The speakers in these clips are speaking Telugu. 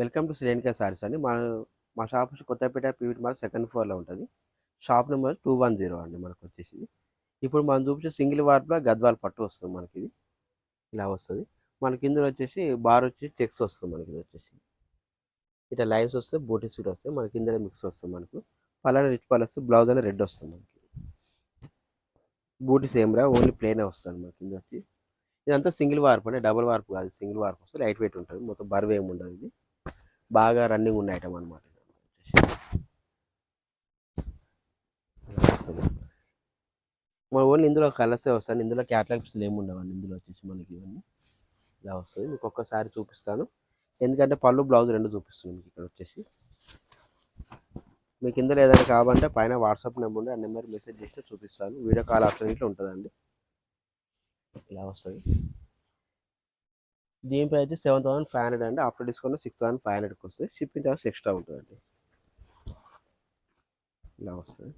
వెల్కమ్ టు శ్రేణికా సారీస్ అండి. మా మా షాప్ వచ్చి కొత్తపేట పీవీటీ మార్క్ సెకండ్ ఫ్లోర్లో ఉంటుంది. Shop number two one zero అండి మనకు వచ్చేసి ఇప్పుడు మనం చూపించే సింగిల్ వార్ప్లో గద్వాల్ పట్టు వస్తుంది మనకి ఇది ఇలా వస్తుంది. మనకి ఇందులో వచ్చేసి బార్ వచ్చి చెక్స్ వస్తుంది మనకి ఇది వచ్చేసి. ఇట్లా లైన్స్ వస్తే బోటీ స్వీట్ వస్తాయి మనకి ఇందులో మిక్స్ వస్తుంది మనకు. పలానా రిచ్ పల్ బ్లౌజ్ అనేది రెడ్ వస్తుంది మనకి. బూటీ సేమ్ రా ఓన్లీ ప్లేనే వస్తుంది మనకి ఇందులో వచ్చి. ఇదంతా సింగిల్ వార్ప్ అంటే డబుల్ వార్ప్ కాదు సింగిల్ వార్ప్ వస్తే లైట్ వెయిట్ ఉంటుంది. మొత్తం బరువు ఏమి ఉండదు ఇది. బాగా రన్నింగ్ ఉన్న ఐటమ్ అనమాట మన ఓన్లీ ఇందులో కలర్సే వస్తాను ఇందులో క్యాటలాగ్స్ ఏమి ఉండవండి ఇందులో వచ్చేసి మనకి ఇవన్నీ ఇలా వస్తుంది మీకు ఒక్కసారి చూపిస్తాను. ఎందుకంటే పళ్ళు బ్లౌజ్ రెండు చూపిస్తున్నాను మీకు ఇక్కడ వచ్చేసి. మీకు ఇందులో ఏదైనా కావాలంటే పైన వాట్సాప్ నెంబర్ ఉండి ఆ నెంబర్ మెసేజ్ చేస్తే చూపిస్తాను. వీడియో కాల్ ఆప్షన్ ఇట్లా ఉంటుందండి. ఇలా వస్తుంది దీని price seven thousand five hundred అండి. After discount six thousand five హండ్రెడ్కి వస్తుంది. షిప్పింగ్ ఛార్జ్ ఎక్స్ట్రా ఉంటుందండి. ఇలా వస్తుంది.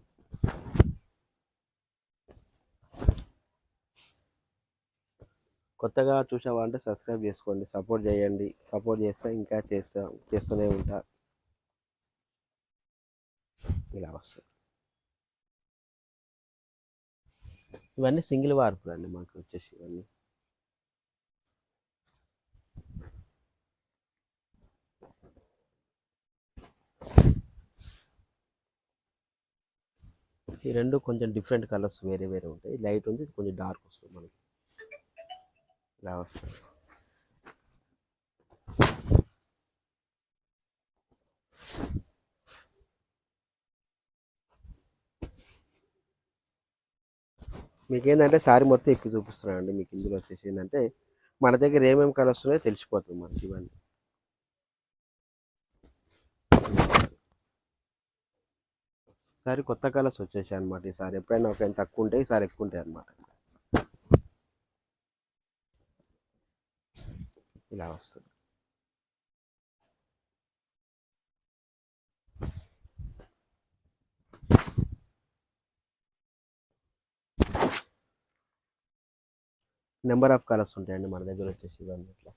కొత్తగా చూసామంటే సబ్స్క్రైబ్ చేసుకోండి. సపోర్ట్ చేయండి. సపోర్ట్ చేస్తే ఇంకా చేస్తా చేస్తూనే ఉంటా. ఇలా వస్తుంది. ఇవన్నీ సింగిల్ వార్పులు అండి మాకు వచ్చేసి ఇవన్నీ. ఈ రెండు కొంచెం డిఫరెంట్ కలర్స్ వేరే వేరే ఉంటాయి. లైట్ ఉంది కొంచెం డార్క్ వస్తుంది మనకి. ఇలా వస్తుంది. మీకు ఏంటంటే శారీ మొత్తం ఎక్కువ చూపిస్తున్నాను అండి మీకు ఇందులో వచ్చేసి ఏంటంటే మన దగ్గర ఏమేమి కలర్స్ ఉన్నాయో తెలిసిపోతుంది మనకి ఇవన్నీ. ఈసారి కొత్త కలర్స్ వచ్చేసాయి అనమాట ఈసారి ఎప్పుడైనా ఒక తక్కువ ఉంటాయి ఈసారి ఎక్కువ ఉంటాయి అనమాట ఇలా వస్తుంది. నెంబర్ ఆఫ్ కలర్స్ ఉంటాయండి మన దగ్గర వచ్చేసి ఇవన్నీ ఇట్లా.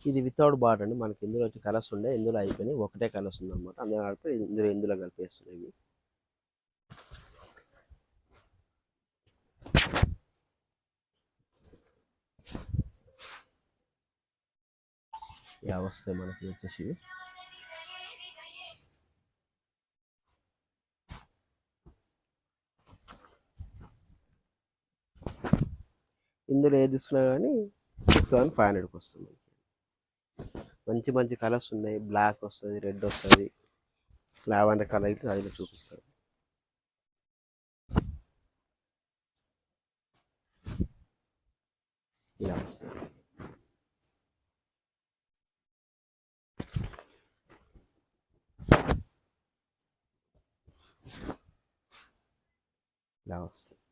ఇది వితౌట్ బార్డర్ అండి. మనకి ఇందులో వచ్చి కలర్స్ ఉండే ఇందులో అయిపోయినాయి. ఒకటే కలర్స్ ఉంది అనమాట అందులో కలిపి ఇందులో ఇందులో కలిపేస్తున్నాయి ఇవి. వస్తాయి మనకి వచ్చేసి. ఇందులో ఏది ఇస్తున్నా కానీ సిక్స్ థౌసండ్ ఫైవ్ హండ్రెడ్కి వస్తుంది మంచి మంచి కలర్స్ ఉన్నాయి. బ్లాక్ వస్తుంది రెడ్ వస్తుంది. లావెండర్ కలర్ ఇటు అది చూపిస్తాను. ఇలా వస్తుంది. ఇలా వస్తుంది.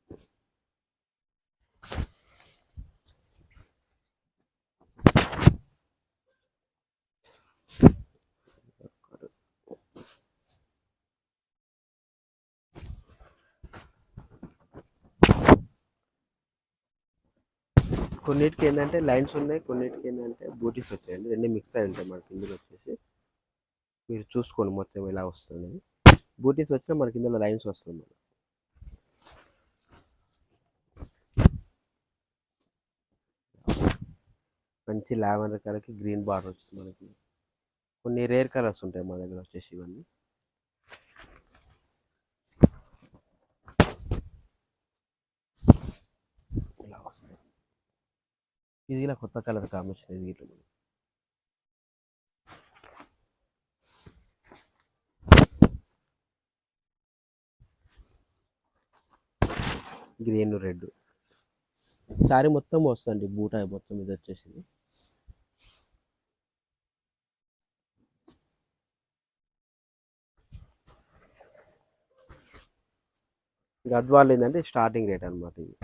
కొన్నిటికి ఏంటంటే లైన్స్ ఉన్నాయి కొన్నిటికి ఏంటంటే బూటీస్ వచ్చాయండి. రెండు మిక్స్ అయి ఉంటాయి మనకి. ఇందులో వచ్చేసి మీరు చూసుకోండి మొత్తం ఎలా వస్తుంది. బూటీస్ వచ్చినా మనకి ఇందులో లైన్స్ వస్తుంది మనకి. మంచి లావెండర్ కలర్కి గ్రీన్ బార్డర్ వచ్చింది మనకి. కొన్ని రేర్ కలర్స్ ఉంటాయి మా దగ్గర వచ్చేసి ఇవన్నీ ఇలా వస్తాయి ఇది ఇలా కొత్త కలర్ కాంబినేషన్ ఇది ఇట్లా గ్రీన్ రెడ్. సారీ మొత్తం వస్తుంది బూటాయి మొత్తం ఇది వచ్చేసి గద్వాల్ ఏంటంటే స్టార్టింగ్ రేట్ అనమాట ఇది.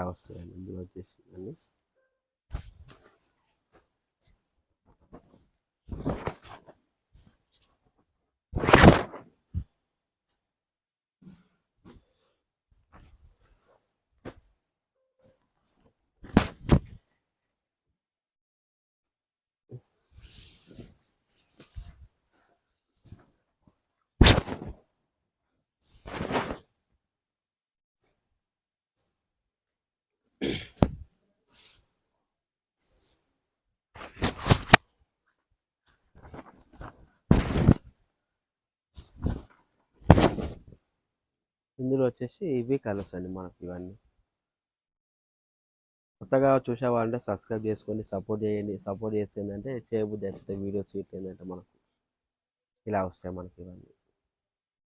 ఇలా వస్తాయండి ఇందులో వచ్చేసి అన్ని ఇందులో వచ్చేసి ఇవి కలర్స్ అండి మనకి ఇవన్నీ. కొత్తగా చూసేవాళ్ళంటే సబ్స్క్రైబ్ చేసుకొని సపోర్ట్ చేయండి. సపోర్ట్ చేస్తే ఏంటంటే చేయబుద్ధి అయితే వీడియోస్ ఏంటంటే మనకు ఇలా వస్తాయి మనకి ఇవన్నీ.